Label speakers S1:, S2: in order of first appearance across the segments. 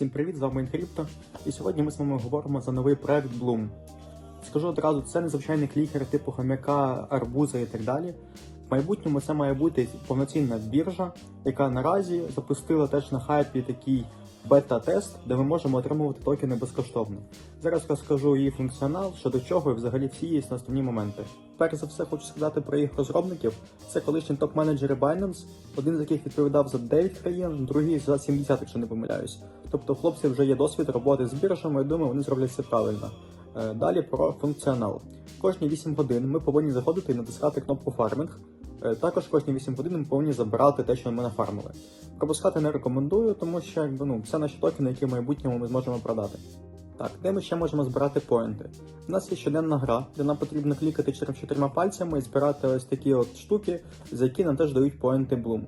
S1: Всім привіт, з вами Інкрипто. І сьогодні ми з вами говоримо за новий проект Bloom. Скажу одразу, це незвичайний клікер типу хомяка, арбуза і так далі. В майбутньому це має бути повноцінна біржа, яка наразі запустила теж на хайпі такий бета-тест, де ми можемо отримувати токени безкоштовно. Зараз розкажу її функціонал, щодо чого і взагалі всі її основні моменти. Перш за все, хочу сказати про їх розробників. Це колишні топ-менеджери Binance, один з яких відповідав за 9 країн, другий за 70, якщо не помиляюсь. Тобто, у хлопців вже є досвід роботи з біржами, і думаю, вони зроблять це правильно. Е, Далі про функціонал. Кожні 8 годин ми повинні заходити і натискати кнопку фарминг. Е, Також кожні 8 годин ми повинні забирати те, що ми нафармили. Пропускати не рекомендую, тому що якби, ну, це наші токени, які в майбутньому ми зможемо продати. Так, де ми ще можемо збирати поінти? У нас є щоденна гра, де нам потрібно клікати чотир- чотирма пальцями і збирати ось такі от штуки, за які нам теж дають поінти Bloom.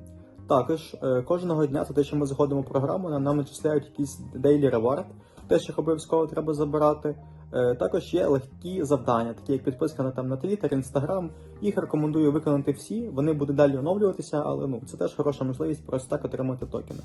S1: Також е, кожного дня, за те, що ми заходимо в програму, нам начисляють якийсь daily reward, те, що обов'язково треба забирати. Е, Також є легкі завдання, такі як підписка на там на Twitter, Instagram. Їх рекомендую виконати всі. Вони будуть далі оновлюватися, але ну це теж хороша можливість просто так отримати токени.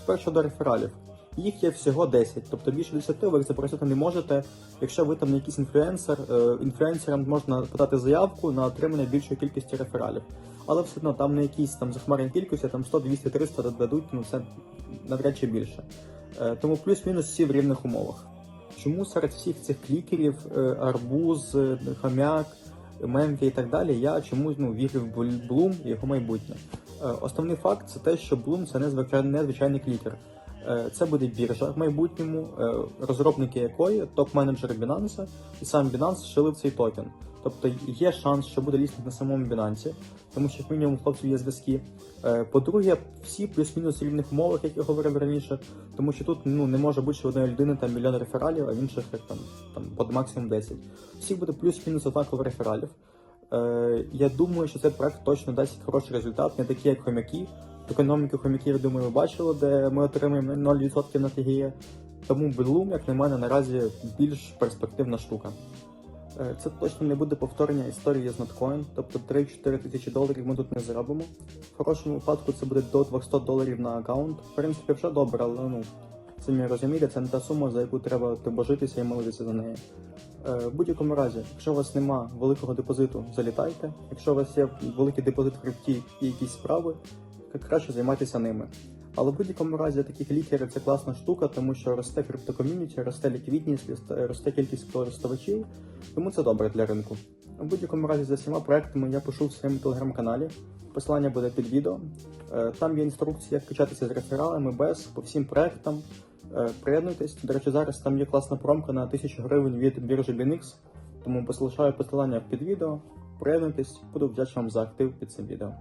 S1: Тепер щодо рефералів. Їх є всього 10, тобто більше 10 ви їх запросити не можете. Якщо ви там якийсь інфлюенсер, е, інфлюенсерам можна подати заявку на отримання більшої кількості рефералів. Але все одно там не якісь там захмарні кількості, там 100, 200, 300 дадуть, ну це навряд чи більше. Е, Тому плюс-мінус всі в рівних умовах. Чому серед всіх цих клікерів е, арбуз, хомяк, хам'як, мемфі і так далі, я чомусь ну, вірю в Блум і його майбутнє. Е, Основний факт це те, що Bloom це незвичайний клікер. Е, Це буде біржа в майбутньому, е, розробники якої топ-менеджери Binance і сам Binance вшили в цей токен. Тобто є шанс, що буде лістинг на самому Binance, тому що як мінімум хлопців є зв'язки. Е, По-друге, всі плюс-мінус рівних умовах, як я говорив раніше, тому що тут ну не може бути одної людини там мільйон рефералів, а інших як там там по максимум 10. Всіх буде плюс-мінус однаково рефералів. Я думаю, що цей проект точно дасть хороший результат, не такі, як хомяки. Економіки хомяків, думаю, ви бачили, де ми отримуємо 0% на ТГЄ. Тому Bloom, як на мене, наразі більш перспективна штука. Е, Це точно не буде повторення історії з Notcoin, тобто 3-4 тисячі доларів ми тут не заробимо. В хорошому випадку це буде до 200 доларів на аккаунт. В принципі, вже добре, але ну, самі розумієте, це не та сума, за яку треба божитися і молитися за неї. Е, В будь-якому разі, якщо у вас нема великого депозиту, залітайте. Якщо у вас є великий депозит в крипті і якісь справи, краще займайтеся ними. Але в будь-якому разі такі клікери це класна штука, тому що росте криптоком'юніті, росте ліквідність, росте- кількість користувачів, тому це добре для ринку. В будь-якому разі за всіма проектами я пишу в своєму телеграм-каналі. Посилання буде під відео. Е, Там є інструкція, як качатися з рефералами без по всім проектам. Е, Приєднуйтесь. До речі, зараз там є класна промка на 1000 гривень від біржі BNX, тому залишаю посилання під відео. Приєднуйтесь, буду вдячний вам за актив під цим відео.